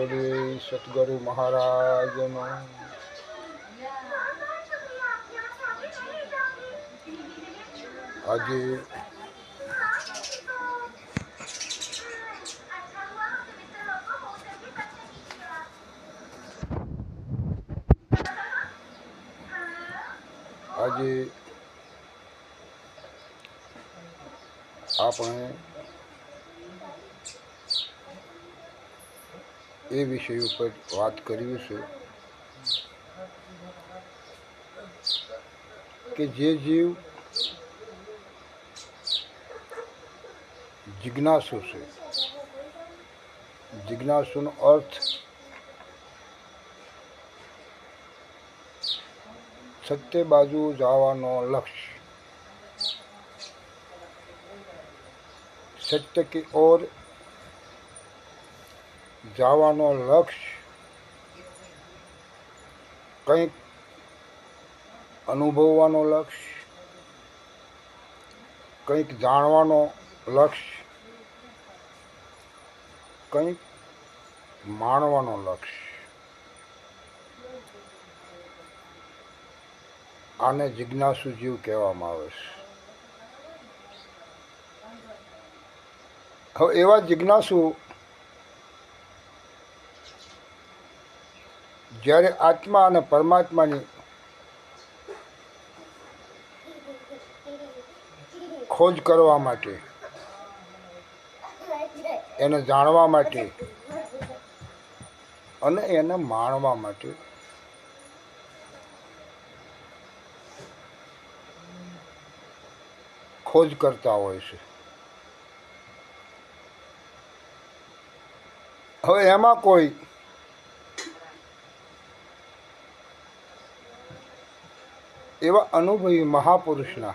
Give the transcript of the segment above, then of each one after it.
બોલીએ સદગુરુ મહારાજનો આજે આજે આપણે એ વિષય ઉપર વાત કરવી છે કે જે જીવ જિજ્ઞાસુ છે જિજ્ઞાસુનો અર્થ સત્ય બાજુ જવાનો લક્ષ્ય સત્ય की ओर જવાનો લક્ષ્ય કંઈક અનુભવવાનો લક્ષ્ય, કંઈક જાણવાનો લક્ષ્ય, કંઈક માણવાનો લક્ષ્ય. આને જિજ્ઞાસુ જીવ કહેવામાં આવે છે. હવે એવા જિજ્ઞાસુ જ્યારે આત્મા અને પરમાત્માની ખોજ કરવા માટે, એને જાણવા માટે અને એને માણવા માટે ખોજ કરતા હોય છે. હવે એમાં કોઈ એવા અનુભવી મહાપુરુષના.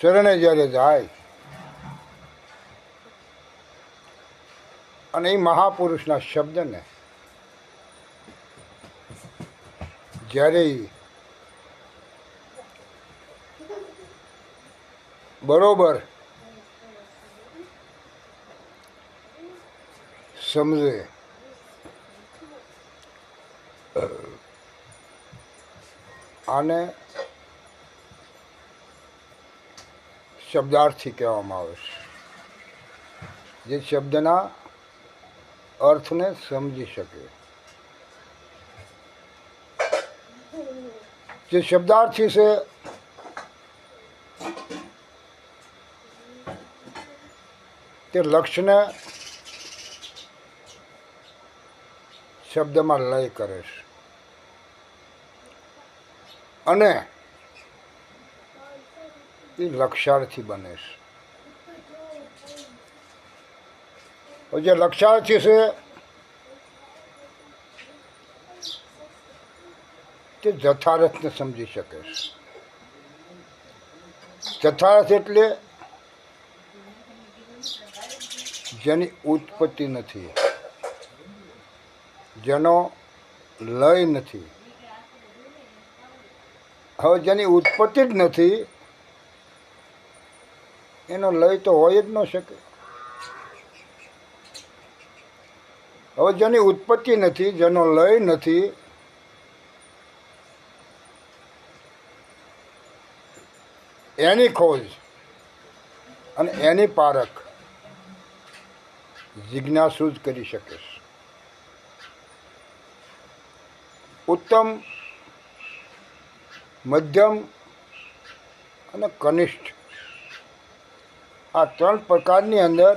શરણે જ્યારે જાય અને એ મહાપુરુષના શબ્દને જ્યારે બરોબર સમજે આને શબ્દાર્થી કહેવામાં આવે છે. જે શબ્દના અર્થને સમજી શકે. જે શબ્દાર્થી છે, તે લક્ષ્યને શબ્દમાં લય કરે છે. અને એ લક્ષાર્થી બને છે. જે લક્ષાર્થી છે, તે જથારથને સમજી શકે છે. જથારથ એટલે જેની ઉત્પત્તિ નથી, જેનો લય નથી. હવે જેની ઉત્પત્તિ જ નથી, એનો લય તો હોય જ ન શકે. હવે જેની ઉત્પત્તિ નથી, જેનો લય નથી, એની ખોજ અને એની પારખ જિજ્ઞાસુ જ કરી શકે ઉત્તમ મધ્યમ અને કનિષ્ઠ. આ ત્રણ પ્રકારની અંદર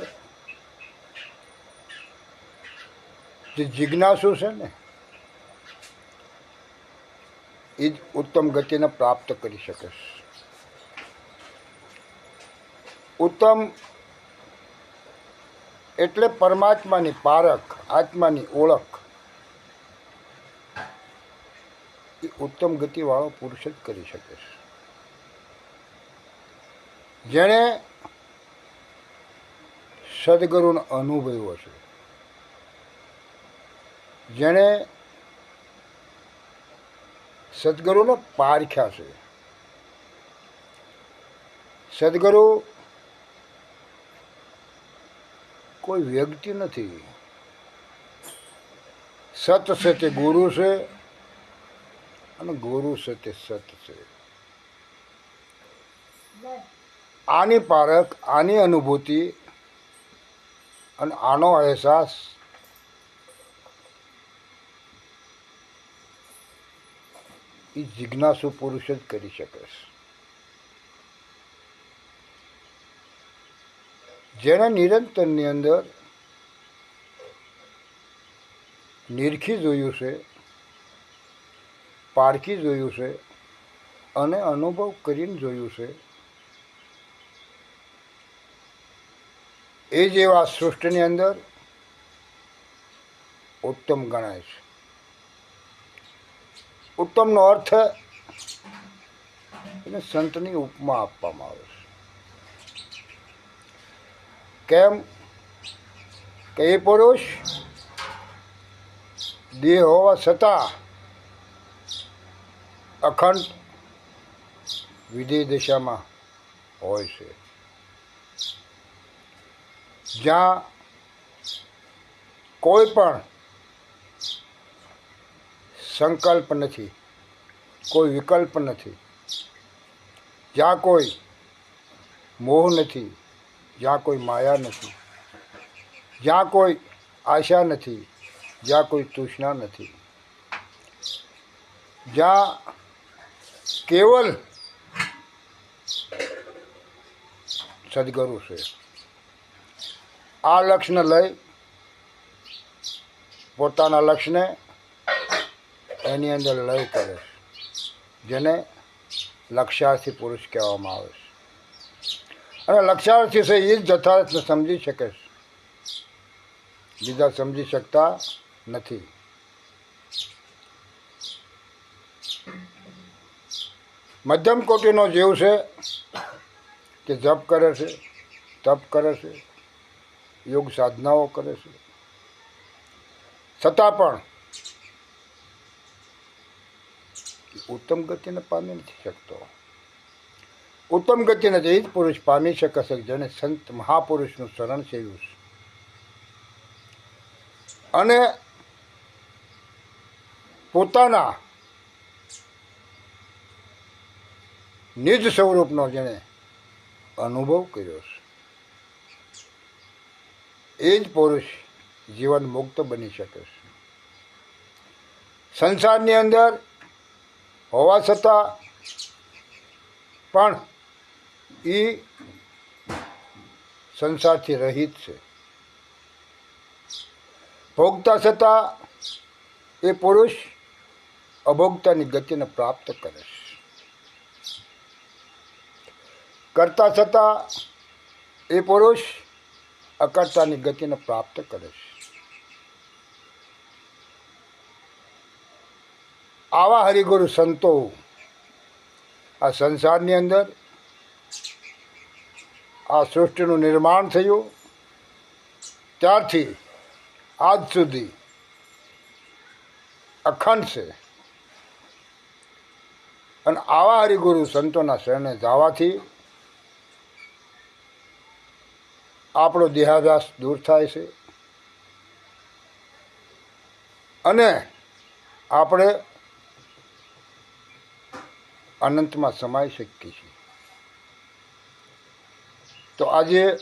જે જિજ્ઞાસુ છે ને, એ જ ઉત્તમ ગતિને પ્રાપ્ત કરી શકે ઉત્તમ એટલે પરમાત્માની પારખ, આત્માની ઓળખ. એ ઉત્તમ ગતિવાળો પુરુષ જ કરી શકે છે. જેણે સદગુરુનો અનુભવ્યો છે. જેણે સદગુરુને પારખ્યા છે. સદગુરુ કોઈ વ્યક્તિ નથી. સત છે તે ગુરુ છે. અને ગુરુ છે તે સત છે. આની પારખ આની અનુભૂતિ અને આનો અહેસાસ એ જિજ્ઞાસુ પુરુષ જ કરી શકે છે. જેના નિરંતરની અંદર નિરખી જોયું છે પારખી જોયું છે અને અનુભવ કરીને જોયું છે. એ જેવા સૃષ્ટિની અંદર ઉત્તમ ગણાય છે. ઉત્તમનો અર્થ એને સંતની ઉપમા આપવામાં આવે છે. કેમ કે એ પુરુષ દેહ હોવા છતાં અખંડ વિધેય દિશામાં હોય છે. જ્યાં કોઈ પણ સંકલ્પ નથી, કોઈ વિકલ્પ નથી, જ્યાં કોઈ મોહ નથી, જ્યાં કોઈ માયા નથી, જ્યાં કોઈ આશા નથી, જ્યાં કોઈ તૃષ્ણા નથી, જ્યાં કેવલ સદગુરુ છે. આ લક્ષ્યને લઈ પોતાના લક્ષ્યને એની અંદર લય કરે છે, જેને લક્ષ્યાર્થી પુરુષ કહેવામાં આવે છે. અને લક્ષ્યાર્થી છે એ જ જથાર્થને સમજી શકે છે. બીજા સમજી શકતા નથી. મધ્યમ કોટીનો જીવ છે કે જપ કરે છે, તપ કરે છે, યોગ સાધનાઓ કરે છે. છતાં પણ ઉત્તમ ગતિને પામી નથી શકતો. ઉત્તમ ગતિને એ જ પુરુષ પામી શકે જેને સંત મહાપુરુષનું શરણ સેવ્યું છે. અને પોતાના નિજ સ્વરૂપનો જેણે અનુભવ કર્યો છે. એ જ પુરુષ જીવન મુક્ત બની શકે છે. સંસારની અંદર હોવા છતાં પણ એ સંસારથી રહિત છે. ભોગતા છતાં એ પુરુષ અભોગતાની ગતિને પ્રાપ્ત કરે છે. કરતા છતાં એ પુરુષ અકર્તાની ગતિને પ્રાપ્ત કરે છે. આવા હરિગુરુ સંતો આ સંસારની અંદર આ સૃષ્ટિનું નિર્માણ થયું. ત્યારથી આજ સુધી અખંડ છે. અને આવા હરિગુરુ સંતોના શરણે જવાથી આપણો દેહાભ્યાસ દૂર થાય છે. અને આપણે અનંતમાં સમાઈ શકીએ છીએ. તો આજે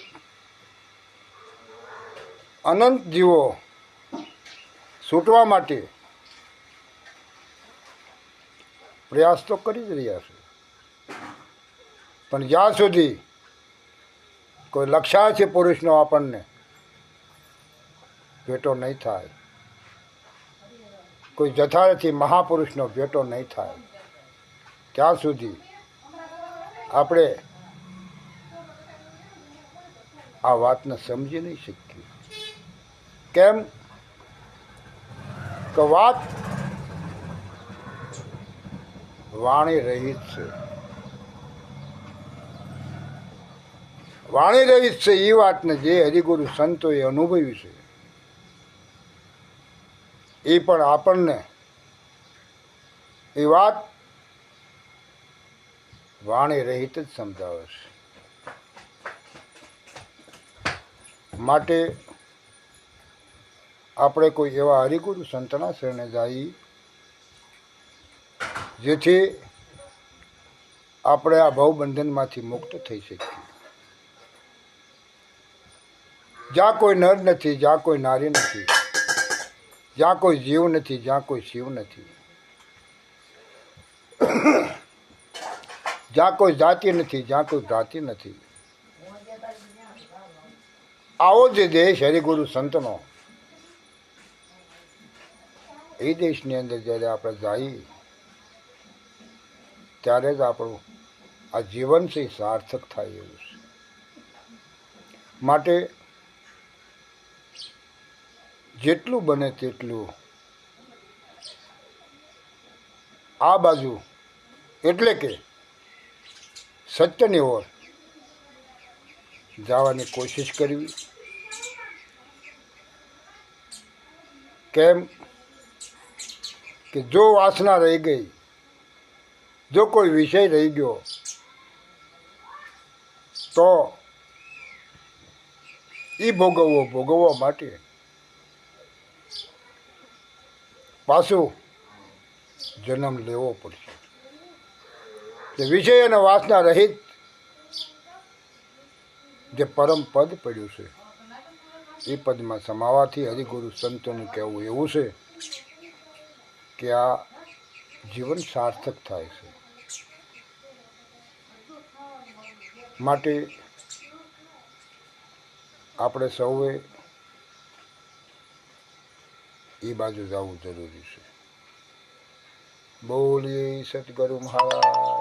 અનંત જીવો છૂટવા માટે પ્રયાસ તો કરી જ રહ્યા છે. પણ જ્યાં સુધી કોઈ લક્ષાર્થી પુરુષનો આપણને? ભેટો નહીં થાય. કોઈ જથાર્થી મહાપુરુષનો ભેટો નહીં થાય. ત્યાં સુધી આપણે આ વાતને સમજી નહીં શકીએ. કેમ? કે વાત વાણી રહિત છે. વાણી રહી છે એ વાતને જે હરિગુરુ સંતોએ અનુભવ્યું છે. એ પણ આપણને એ વાત વાણી રહિત જ સમજાવે છે. માટે આપણે કોઈ એવા હરિગુરુ સંતના શરણે જઈ જેથી આપણે આ ભવબંધનમાંથી મુક્ત થઈ શકીએ. જ્યાં કોઈ નર નથી, જ્યાં કોઈ નારી નથી, જ્યાં કોઈ જીવ નથી, જ્યાં કોઈ શિવ નથી. જ્યાં કોઈ જાતિ નથી, જ્યાં કોઈ જાતિ નથી. આવો જે દેશ હરિગુરુ સંતનો, એ દેશની અંદર જ્યારે આપણે જઈએ, ત્યારે જ આપણું આ જીવન છે સાર્થક થાય એવું છે. માટે જેટલું બને તેટલું. આ બાજુ, એટલે કે સત્યની ઓર જવાની કોશિશ કરવી. કેમ કે જો વાસના રહી ગઈ, જો કોઈ વિષય રહી ગયો, તો એ ભોગવવો ભોગવવા માટે પાછું જન્મ લેવો પડશે. જે વિષય અને વાસના રહિત જે પરમ પદ પડ્યું છે, એ પદમાં સમાવાથી હરિગુરુ સંતોનું કહેવું એવું છે કે આ જીવન સાર્થક થાય છે. માટે આપણે સૌએ એ બાજુ જવું જરૂરી છે. બોલીએ સદગુરુ મહારાજ.